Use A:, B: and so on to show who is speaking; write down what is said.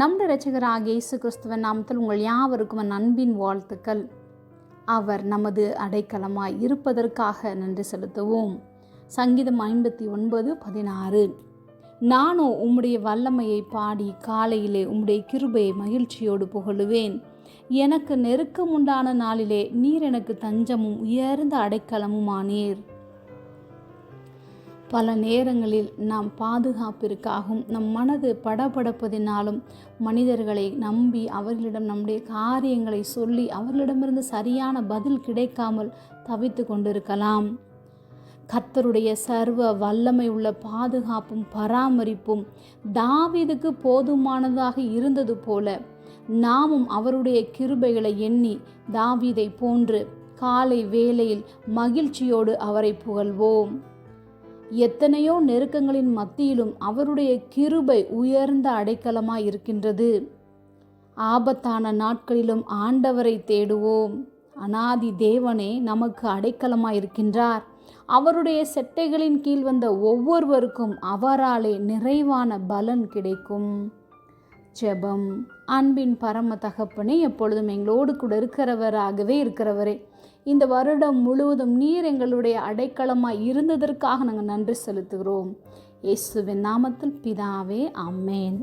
A: நம்முடைய இரட்சகராக இயேசு கிறிஸ்துவன் நாமத்தில் உங்கள் யாவருக்கும் அன்பின் வாழ்த்துக்கள். அவர் நமது அடைக்கலமாய் இருப்பதற்காக நன்றி செலுத்துவோம். சங்கீதம் ஐம்பத்தி ஒன்பது பதினாறு. நானோ உம்முடைய வல்லமையை பாடி காலையிலே உம்முடைய கிருபையை மகிழ்ச்சியோடு புகழுவேன். எனக்கு நெருக்கம் உண்டான நாளிலே நீர் எனக்கு தஞ்சமும் உயர்ந்த அடைக்கலமுமானீர். பல நேரங்களில் நாம் பாதுகாப்பிற்காகவும் நம் மனது படபடப்பதினாலும் மனிதர்களை நம்பி அவர்களிடம் நம்முடைய காரியங்களை சொல்லி அவர்களிடமிருந்து சரியான பதில் கிடைக்காமல் தவித்து கொண்டிருக்கலாம். கத்தருடைய சர்வ வல்லமை உள்ள பாதுகாப்பும் பராமரிப்பும் தாவீதுக்கு போதுமானதாக இருந்தது போல நாமும் அவருடைய கிருபைகளை எண்ணி தாவீதை போன்று காலை வேளையில் மகிழ்ச்சியோடு அவரை புகழ்வோம். எத்தனையோ நெருக்கங்களின் மத்தியிலும் அவருடைய கிருபை உயர்ந்த அடைக்கலமாய் இருக்கின்றது. ஆபத்தான நாட்களிலும் ஆண்டவரை தேடுவோம். அனாதி தேவனே நமக்கு அடைக்கலமாய் இருக்கின்றார். அவருடைய செட்டைகளின் கீழ் வந்த ஒவ்வொருவருக்கும் அவராலே நிறைவான பலன் கிடைக்கும். ஜெபம் அன்பின் பரம தகப்பனே எப்பொழுதும் எங்களோடு கூட இருக்கிறவராகவே இருக்கிறவரே. இந்த வருடம் முழுவதும் நீர் எங்களுடைய அடைக்கலமாக இருந்ததற்காக நாங்கள் நன்றி செலுத்துகிறோம். இயேசுவின் நாமத்தில் பிதாவே அம்மேன்